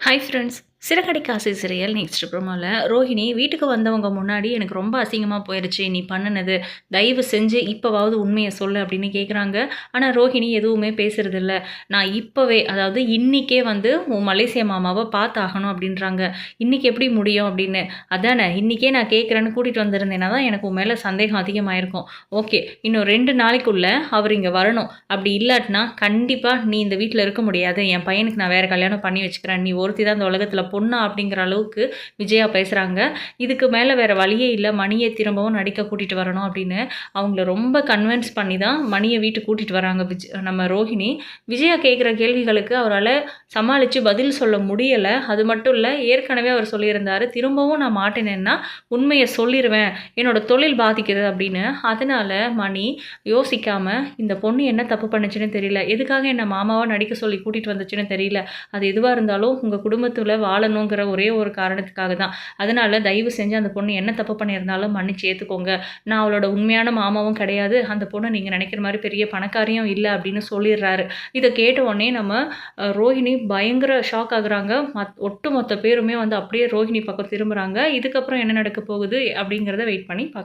Hi friends சிறகடி காசு next ப்ரோமோவில் Rohini வீட்டுக்கு வந்தவங்க முன்னாடி எனக்கு ரொம்ப அசிங்கமாக போயிடுச்சு நீ பண்ணினது தயவு செஞ்சு இப்போவாவது உண்மையை சொல்லு அப்படின்னு கேட்குறாங்க ஆனால் ரோஹிணி எதுவுமே பேசுறதில்ல. நான் இப்போவே அதாவது இன்றைக்கே வந்து உன் மலேசிய மாமாவை பார்த்தாகணும் அப்படின்றாங்க. இன்றைக்கி எப்படி முடியும் அப்படின்னு. அதானே இன்றைக்கே நான் கேட்குறேன்னு கூட்டிகிட்டு வந்திருந்தேன்னா தான் எனக்கு உன் மேலே சந்தேகம் அதிகமாயிருக்கும். ஓகே இன்னும் ரெண்டு நாளைக்குள்ளே அவர் இங்கே வரணும். அப்படி இல்லாட்டினா கண்டிப்பாக நீ இந்த வீட்டில் இருக்க முடியாது. என் பையனுக்கு நான் வேறு கல்யாணம் பண்ணி வச்சுக்கிறேன். நீ ஒருத்தி தான் இந்த உலகத்தில் பொண்ணா அப்படிங்கிற அளவுக்கு விஜயா பேசுகிறாங்க இதுக்கு மேலே வேறு வழியே இல்லை. மணியை திரும்பவும் நடிக்க கூட்டிகிட்டு வரணும் அப்படின்னு அவங்கள ரொம்ப கன்வின்ஸ் பண்ணி தான் மணியை வீட்டுக்கு கூட்டிகிட்டு வராங்க விஜ் நம்ம ரோஹிணி. விஜயா கேட்குற கேள்விகளுக்கு அவரால் சமாளித்து பதில் சொல்ல முடியலை. அது மட்டும் இல்லை ஏற்கனவே அவர் சொல்லியிருந்தார் திரும்பவும் நான் மாட்டினேன்னா உண்மையை சொல்லிடுவேன் என்னோடய தொழில் பாதிக்குது அப்படின்னு. அதனால் மணி யோசிக்காமல் இந்த பொண்ணு என்ன தப்பு பண்ணுச்சுன்னு தெரியல. எதுக்காக என்னை மாமாவாக நடிக்க சொல்லி கூட்டிகிட்டு வந்துச்சுன்னு தெரியல. அது எதுவாக இருந்தாலும் உங்கள் குடும்பத்தில் வாழ வாழணுங்கிற ஒரே ஒரு காரணத்துக்காக தான். அதனால் தயவு செஞ்சு அந்த பொண்ணு என்ன தப்பு பண்ணியிருந்தாலும் மன்னிச்சு ஏற்றுக்கோங்க நான் அவளோட உண்மையான மாமாவும் கிடையாது. அந்த பொண்ணு நீங்கள் நினைக்கிற மாதிரி பெரிய பணக்காரியும் இல்லை அப்படின்னு சொல்லிடுறாரு. இதை கேட்ட உடனே நம்ம ரோஹிணி பயங்கர ஷாக் ஆகுறாங்க. மத் ஒட்டு மொத்த பேருமே வந்து அப்படியே ரோஹிணி பக்கம் திரும்புகிறாங்க இதுக்கப்புறம் என்ன நடக்க போகுது அப்படிங்கிறத வெயிட் பண்ணி பார்க்க